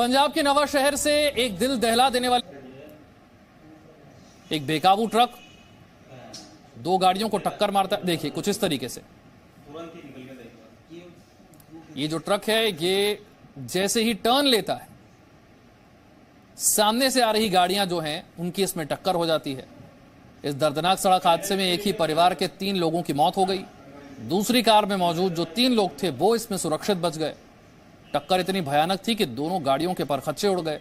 पंजाब के नवा शहर से एक दिल दहला देने वाली एक बेकाबू ट्रक दो गाड़ियों को टक्कर मारता, देखिए, कुछ इस तरीके से। ये जो ट्रक है, ये जैसे ही टर्न लेता है, सामने से आ रही गाड़ियाँ जो हैं, उनकी इसमें टक्कर हो जाती है। इस दर्दनाक सड़क हादसे में एक ही परिवार के तीन लोगों की मौत हो गई। दूसरी कार में मौजूद जो तीन लोग थे, वो इसमें सुरक्षित बच गए। टक्कर इतनी भयानक थी कि दोनों गाड़ियों के परखच्चे उड़ गए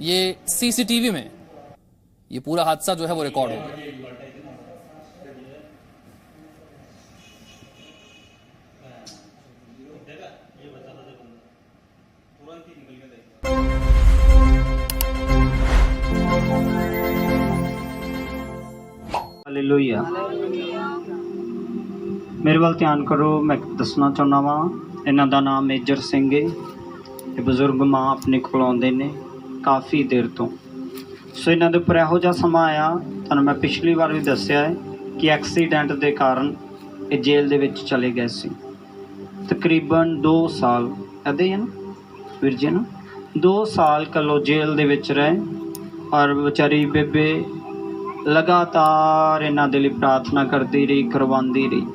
ये सीसीटीवी में ये पूरा हादसा जो है वो रिकॉर्ड हो गया ਹਾਲੇਲੂਇਆ ਮੇਰੇ ਵੱਲ ਧਿਆਨ ਕਰੋ ਮੈਂ ਦੱਸਣਾ ਚਾਹੁੰਦਾ ਵਾਂ ਇਹਨਾਂ ਦਾ ਨਾਮ ਮੇਜਰ ਸਿੰਘ ਹੈ ਇਹ ਬਜ਼ੁਰਗ ਮਾਂ ਆਪਣੇ ਕੋਲ ਆਉਂਦੇ ਨੇ ਕਾਫੀ ਦੇਰ ਤੋਂ। ਸੋ ਇਹਨਾਂ ਦੇ ਉੱਪਰ ਇਹੋ ਜਿਹਾ ਸਮਾਂ ਆਇਆ, ਤੁਹਾਨੂੰ ਮੈਂ ਪਿਛਲੀ ਵਾਰ ਵੀ ਦੱਸਿਆ ਹੈ ਕਿ ਐਕਸੀਡੈਂਟ ਦੇ ਕਾਰਨ ਇਹ ਜੇਲ੍ਹ ਦੇ ਵਿੱਚ ਚਲੇ ਗਏ ਸੀ। ਤਕਰੀਬਨ 2 ਸਾਲ ਅਦੇ ਹਨ ਵੀਰ ਜੀ ਨਾ? 2 ਸਾਲ ਕੱਲੋ ਜੇਲ੍ਹ ਦੇ ਵਿੱਚ ਰਹੇ ਔਰ ਵਿਚਾਰੀ ਬੇਬੇ ਲਗਾਤਾਰ ਇਹਨਾਂ ਦੇ ਲਈ ਪ੍ਰਾਰਥਨਾ ਕਰਦੀ ਰਹੀ, ਕਰਵਾਉਂਦੀ ਰਹੀ।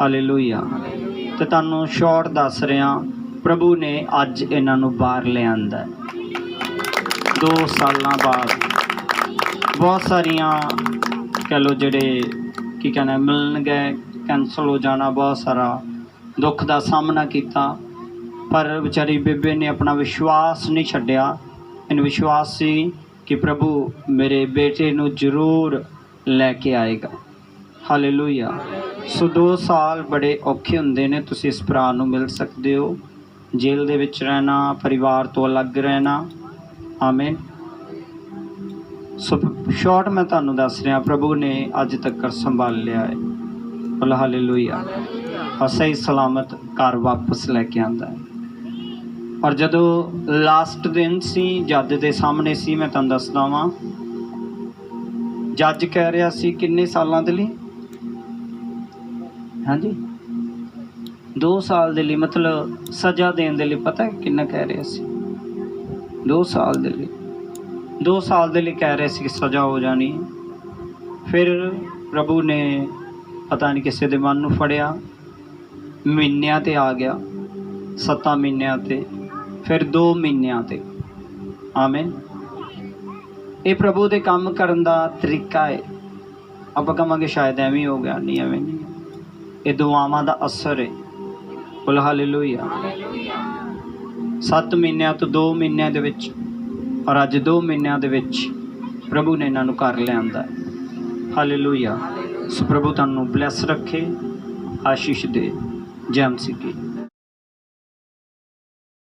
ਹਾਲੇਲੂਇਆ। ਤੇ ਤੁਹਾਨੂੰ ਸ਼ਾਰਟ ਦੱਸ ਰਿਹਾ, ਪ੍ਰਭੂ ਨੇ ਅੱਜ ਇਹਨਾਂ ਨੂੰ ਬਾਹਰ ਲਿਆਂਦਾ ਹੈ। ਦੋ ਸਾਲਾਂ ਬਾਅਦ ਬਹੁਤ ਸਾਰੀਆਂ ਕਹ ਲੋ ਜਿਹੜੇ ਕੀ ਕਹਿੰਦੇ ਮਿਲਣ ਗਏ ਕੈਂਸਲ ਹੋ ਜਾਣਾ, ਬਹੁਤ ਸਾਰਾ ਦੁੱਖ ਦਾ ਸਾਹਮਣਾ ਕੀਤਾ। ਪਰ ਵਿਚਾਰੀ ਬੇਬੇ ਨੇ ਆਪਣਾ ਵਿਸ਼ਵਾਸ ਨਹੀਂ ਛੱਡਿਆ। ਇਹਨੂੰ ਵਿਸ਼ਵਾਸ ਸੀ ਕਿ ਪ੍ਰਭੂ ਮੇਰੇ ਬੇਟੇ ਨੂੰ ਜ਼ਰੂਰ ਲੈ ਕੇ ਆਏਗਾ। ਹਾਲੇਲੂਇਆ ਸੋ 2 ਸਾਲ ਬੜੇ ਔਖੇ ਹੁੰਦੇ ਨੇ, ਤੁਸੀਂ ਇਸ ਭਰਾ ਨੂੰ ਮਿਲ ਸਕਦੇ ਹੋ। ਜੇਲ੍ਹ ਦੇ ਵਿੱਚ ਰਹਿਣਾ, ਪਰਿਵਾਰ ਤੋਂ ਅਲੱਗ ਰਹਿਣਾ। ਆਮੀਨ ਸੋ ਸ਼ਾਰਟ ਮੈਂ ਤੁਹਾਨੂੰ ਦੱਸ ਰਿਹਾ, ਪ੍ਰਭੂ ਨੇ ਅੱਜ ਤੱਕ ਸੰਭਾਲ ਲਿਆ ਹੈ। ਬੋਲ ਹਾਲੇਲੂਇਆ ਔਰ ਸਹੀ ਸਲਾਮਤ ਘਰ ਵਾਪਸ ਲੈ ਕੇ ਆਂਦਾ ਹੈ। ਔਰ ਜਦੋਂ ਲਾਸਟ ਦਿਨ ਸੀ, ਜੱਜ ਦੇ ਸਾਹਮਣੇ ਸੀ, ਮੈਂ ਤੁਹਾਨੂੰ ਦੱਸਦਾ ਵਾਂ। ਜੱਜ ਕਹਿ ਰਿਹਾ ਸੀ, ਕਿੰਨੇ ਸਾਲਾਂ ਦੇ ਲਈ? ਹਾਂਜੀ। 2 ਸਾਲ ਦੇ ਲਈ, ਮਤਲਬ ਸਜ਼ਾ ਦੇਣ ਦੇ ਲਈ ਪਤਾ ਕਿੰਨਾ ਕਹਿ ਰਿਹਾ ਸੀ? 2 ਸਾਲ ਦੇ ਲਈ। 2 ਸਾਲ ਦੇ ਲਈ ਕਹਿ ਰਹੇ ਸੀ ਕਿ ਸਜ਼ਾ ਹੋ ਜਾਣੀ ਫਿਰ ਪ੍ਰਭੂ ਨੇ ਪਤਾ ਨਹੀਂ ਕਿਸੇ ਦੇ ਮਨ ਨੂੰ ਫੜਿਆ। ਮਹੀਨਿਆਂ ਤੇ ਆ ਗਿਆ। ਸੱਤਾਂ ਮਹੀਨਿਆਂ ਤੇ, ਫਿਰ 2 ਮਹੀਨਿਆਂ ਤੇ। ਆਮੀਨ। ਇਹ ਪ੍ਰਭੂ ਦੇ ਕੰਮ ਕਰਨ ਦਾ ਤਰੀਕਾ ਹੈ। ਆਪਾਂ ਕਹਾਂਗੇ ਸ਼ਾਇਦ ਐਵੇਂ ਹੋ ਗਿਆ, ਨਹੀਂ ਐਵੇਂ ਨਹੀਂ। ਇਹ ਦੁਆਵਾਂ ਦਾ ਅਸਰ ਹੈ ਬੋਲ ਹਾਲੇਲੂਇਆ। 7 ਮਹੀਨਿਆਂ ਤੋਂ 2 ਮਹੀਨਿਆਂ ਦੇ ਵਿੱਚ ਔਰ ਅੱਜ 2 ਮਹੀਨਿਆਂ ਦੇ ਵਿੱਚ ਪ੍ਰਭੂ ਨੇ ਇਹਨਾਂ ਨੂੰ ਘਰ ਲਿਆਂਦਾ ਹਾਲੇਲੂਇਆ। ਸੋ ਪ੍ਰਭੂ ਤੁਹਾਨੂੰ ਬਲੈਸ ਰੱਖੇ, ਆਸ਼ੀਸ਼ ਦੇ। ਜੈਮ ਮਸੀਹ